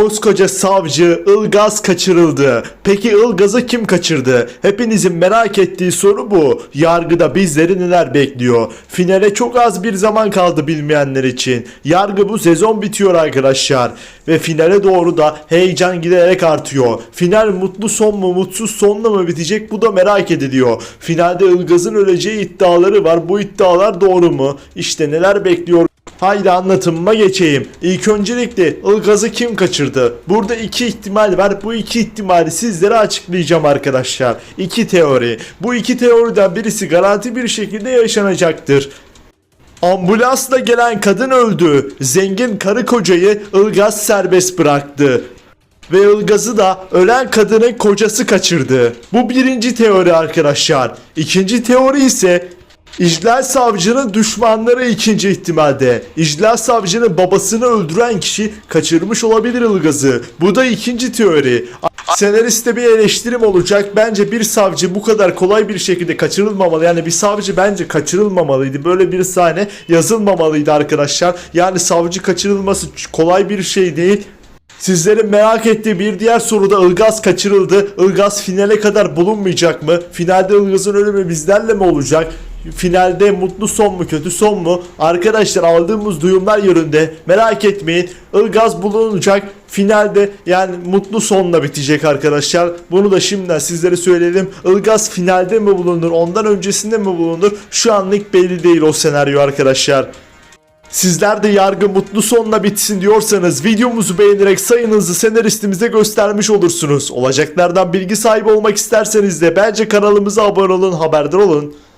Koskoca savcı Ilgaz kaçırıldı. Peki Ilgaz'ı kim kaçırdı? Hepinizin merak ettiği soru bu. Yargıda bizleri neler bekliyor? Finale çok az bir zaman kaldı bilmeyenler için. Yargı bu sezon bitiyor arkadaşlar. Ve finale doğru da heyecan giderek artıyor. Final mutlu son mu mutsuz sonla mı bitecek bu da merak ediliyor. Finalde Ilgaz'ın öleceği iddiaları var. Bu iddialar doğru mu? İşte neler bekliyor Haydi anlatımıma geçeyim. İlk öncelikle Ilgaz'ı kim kaçırdı? Burada iki ihtimal var. Bu iki ihtimali sizlere açıklayacağım arkadaşlar. İki teori. Bu iki teoriden birisi garanti bir şekilde yaşanacaktır. Ambulansla gelen kadın öldü. Zengin karı kocayı Ilgaz serbest bıraktı. Ve Ilgaz'ı da ölen kadının kocası kaçırdı. Bu birinci teori arkadaşlar. İkinci teori ise İclal savcının düşmanları ikinci ihtimalde. İclal savcının babasını öldüren kişi kaçırmış olabilir Ilgaz'ı. Bu da ikinci teori. Senariste bir eleştirim olacak. Bence bir savcı bu kadar kolay bir şekilde kaçırılmamalı. Yani bir savcı bence kaçırılmamalıydı. Böyle bir sahne yazılmamalıydı arkadaşlar. Yani savcı kaçırılması kolay bir şey değil. Sizlerin merak ettiği bir diğer soruda Ilgaz kaçırıldı. Ilgaz finale kadar bulunmayacak mı? Finalde Ilgaz'ın ölümü bizlerle mi olacak? Finalde mutlu son mu kötü son mu? Arkadaşlar aldığımız duyumlar yönünde merak etmeyin. Ilgaz bulunacak. Finalde yani mutlu sonla bitecek arkadaşlar. Bunu da şimdiden sizlere söyleyelim. Ilgaz finalde mi bulunur? Ondan öncesinde mi bulunur? Şu anlık belli değil o senaryo arkadaşlar. Sizler de yargı mutlu sonla bitsin diyorsanız videomuzu beğenerek sayınızı senaristimize göstermiş olursunuz. Olacaklardan bilgi sahibi olmak isterseniz de bence kanalımıza abone olun haberdar olun.